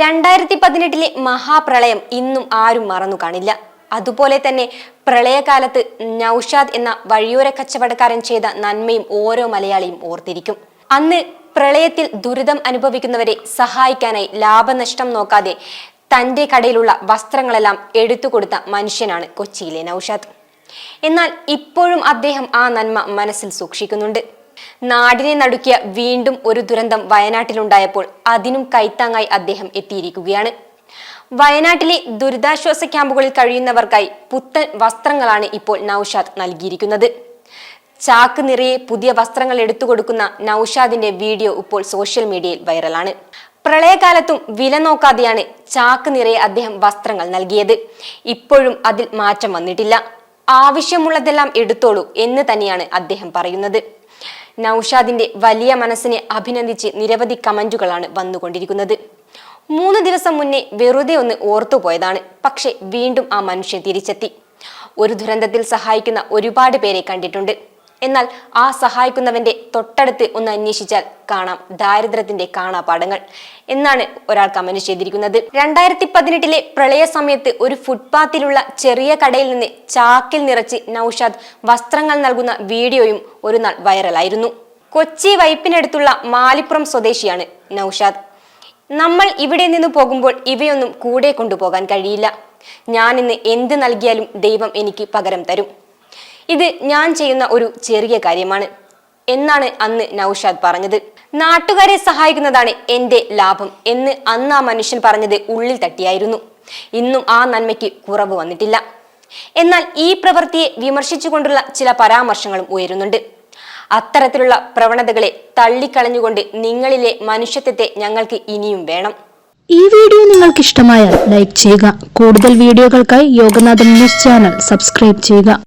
രണ്ടായിരത്തി പതിനെട്ടിലെ മഹാപ്രളയം ഇന്നും ആരും മറന്നു കാണില്ല. അതുപോലെ തന്നെ പ്രളയകാലത്ത് നൌഷാദ് എന്ന വഴിയോര കച്ചവടക്കാരൻ ചെയ്ത നന്മയും ഓരോ മലയാളിയും ഓർത്തിരിക്കും. അന്ന് പ്രളയത്തിൽ ദുരിതം അനുഭവിക്കുന്നവരെ സഹായിക്കാനായി ലാഭനഷ്ടം നോക്കാതെ തന്റെ കടയിലുള്ള വസ്ത്രങ്ങളെല്ലാം എടുത്തു കൊടുത്ത മനുഷ്യനാണ് കൊച്ചിയിലെ നൌഷാദ്. എന്നാൽ ഇപ്പോഴും അദ്ദേഹം ആ നന്മ മനസ്സിൽ സൂക്ഷിക്കുന്നുണ്ട്. നാടിനെ നടുക്കിയ വീണ്ടും ഒരു ദുരന്തം വയനാട്ടിലുണ്ടായപ്പോൾ അതിനും കൈത്താങ്ങായി അദ്ദേഹം എത്തിയിരിക്കുകയാണ്. വയനാട്ടിലെ ദുരിതാശ്വാസ ക്യാമ്പുകളിൽ കഴിയുന്നവർക്കായി പുത്തൻ വസ്ത്രങ്ങളാണ് ഇപ്പോൾ നൌഷാദ് നൽകിയിരിക്കുന്നത്. ചാക്ക് നിറയെ പുതിയ വസ്ത്രങ്ങൾ എടുത്തു കൊടുക്കുന്ന നൌഷാദിന്റെ വീഡിയോ ഇപ്പോൾ സോഷ്യൽ മീഡിയയിൽ വൈറലാണ്. പ്രളയകാലത്തും വില നോക്കാതെയാണ് ചാക്ക് നിറയെ അദ്ദേഹം വസ്ത്രങ്ങൾ നൽകിയത്. ഇപ്പോഴും അതിൽ മാറ്റം വന്നിട്ടില്ല. ആവശ്യമുള്ളതെല്ലാം എടുത്തോളൂ എന്ന് തന്നെയാണ് അദ്ദേഹം പറയുന്നത്. നൌഷാദിന്റെ വലിയ മനസ്സിനെ അഭിനന്ദിച്ച് നിരവധി കമന്റുകളാണ് വന്നുകൊണ്ടിരിക്കുന്നത്. മൂന്ന് ദിവസം മുന്നേ വെറുതെ ഒന്ന് ഓർത്തുപോയതാണ് പക്ഷെ വീണ്ടും ആ മനുഷ്യൻ തിരിച്ചെത്തി. ഒരു ദുരന്തത്തിൽ സഹായിക്കുന്ന ഒരുപാട് പേരെ കണ്ടിട്ടുണ്ട്. എന്നാൽ ആ സഹായിക്കുന്നവന്റെ തൊട്ടടുത്ത് ഒന്ന് അന്വേഷിച്ചാൽ കാണാം ദാരിദ്ര്യത്തിന്റെ കാണാപാഠങ്ങൾ എന്നാണ് ഒരാൾ കമന്റ് ചെയ്തിരിക്കുന്നത്. രണ്ടായിരത്തി പതിനെട്ടിലെ പ്രളയ സമയത്ത് ഒരു ഫുട്പാത്തിലുള്ള ചെറിയ കടയിൽ നിന്ന് ചാക്കിൽ നിറച്ച് നൌഷാദ് വസ്ത്രങ്ങൾ നൽകുന്ന വീഡിയോയും ഒരു നാൾ വൈറലായിരുന്നു. കൊച്ചി വൈപ്പിനടുത്തുള്ള മാലിപ്പുറം സ്വദേശിയാണ് നൌഷാദ്. നമ്മൾ ഇവിടെ നിന്ന് പോകുമ്പോൾ ഇവയൊന്നും കൂടെ കൊണ്ടുപോകാൻ കഴിയില്ല. ഞാൻ ഇന്ന് എന്ത് നൽകിയാലും ദൈവം എനിക്ക് പകരം തരും. ഇത് ഞാൻ ചെയ്യുന്ന ഒരു ചെറിയ കാര്യമാണ്. എന്നാണ് അന്ന് നൌഷാദ് പറഞ്ഞത്. നാട്ടുകാരെ സഹായിക്കുന്നതാണ് എന്റെ ലാഭം എന്ന് അന്ന് ആ മനുഷ്യൻ പറഞ്ഞത് ഉള്ളിൽ തട്ടിയായിരുന്നു. ഇന്നും ആ നന്മയ്ക്ക് കുറവ് വന്നിട്ടില്ല. എന്നാൽ ഈ പ്രവൃത്തിയെ വിമർശിച്ചുകൊണ്ടുള്ള ചില പരാമർശങ്ങളും ഉയരുന്നുണ്ട്. അത്തരത്തിലുള്ള പ്രവണതകളെ തള്ളിക്കളഞ്ഞുകൊണ്ട് നിങ്ങളിലെ മനുഷ്യത്വത്തെ ഞങ്ങൾക്ക് ഇനിയും വേണം. ഈ വീഡിയോ നിങ്ങൾക്ക് ഇഷ്ടമായാൽ ലൈക്ക് ചെയ്യുക. കൂടുതൽ വീഡിയോകൾക്കായി യോഗനാഥൻ ന്യൂസ് ചാനൽ സബ്സ്ക്രൈബ് ചെയ്യുക.